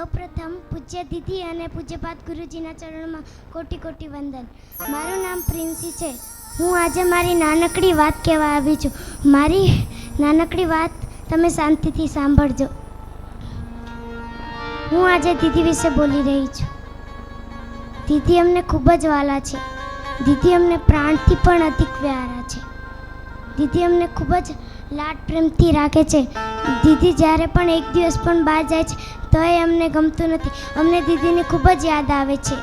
સૌપ્રથમ પૂજ્ય દીદી અને પૂજ્યપાદ ગુરુજીના ચરણોમાં કોટી કોટી વંદન. મારું નામ પ્રિન્સી છે. હું આજે મારી નાનકડી વાત કહેવા આવી છું. મારી નાનકડી વાત તમે શાંતિથી સાંભળજો. હું આજે દીદી વિશે બોલી રહી છું. દીદી અમને ખૂબ જ વાલા છે. દીદી અમને પ્રાણથી પણ અધિક વ્યારા છે. દીદી અમને ખૂબ જ લાડ પ્રેમથી રાખે છે. દીદી જ્યારે પણ એક દિવસ પણ બહાર જાય છે તો એ અમને ગમતું નથી. અમને દીદીની ખૂબ જ યાદ આવે છે.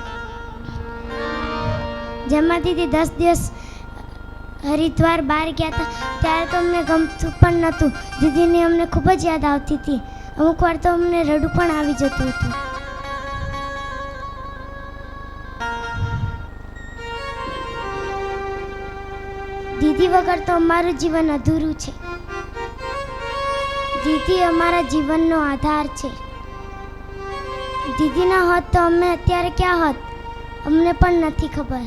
જેમાં દીદી દસ દિવસ હરિદ્વાર બહાર ગયા હતા, ત્યારે તો અમને ગમતું પણ નહોતું. દીદીની અમને ખૂબ જ યાદ આવતી હતી. અમુક વાર તો અમને રડું પણ આવી જતું હતું. દીદી વગર તો અમારું જીવન અધૂરું છે. દીદી અમારા જીવનનો આધાર છે. દીદી ના હોત તો અમે અત્યારે ક્યાં હોત? અમને પણ નથી ખબર.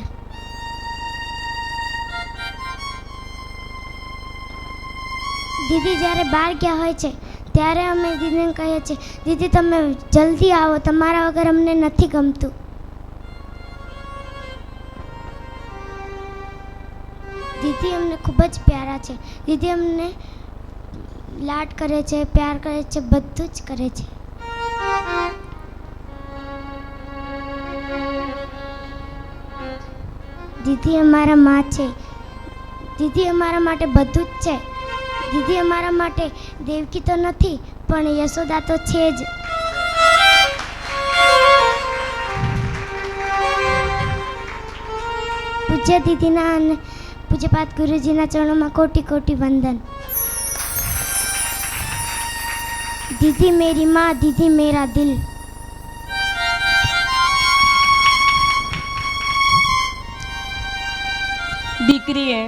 દીદી જ્યારે બહાર ગયા હોય છે, ત્યારે અમે દીદીને કહીએ છીએ, દીદી, તમે જલ્દી આવો, તમારા વગર અમને નથી ગમતું. દીદી અમને ખૂબ જ પ્યારા છે. દીદી અમને લાડ કરે છે, પ્યાર કરે છે, બધું જ કરે છે. દીદી અમારા માં છે. દીદી અમારા માટે બધું જ છે. દીદી અમારા માટે દેવકી તો નથી, પણ યશોદા તો છે જ. પૂજ્ય દીદીના અને પૂજ્યપાદ ગુરુજીના ચરણોમાં કોટી કોટી વંદન. દીદી મેરી માં, દીદી મેરા દિલ. દીકરીએ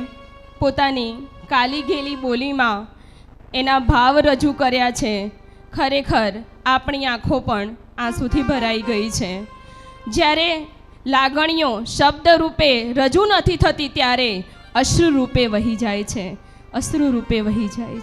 પોતાની કાલી ઘેલી બોલીમાં એના ભાવ રજૂ કર્યા છે. ખરેખર આપણી આંખો પણ આંસુથી ભરાઈ ગઈ છે. જ્યારે લાગણીઓ શબ્દ રૂપે રજૂ નથી થતી ત્યારે અશ્રુ રૂપે વહી જાય છે અશ્રુ રૂપે વહી જાય છે.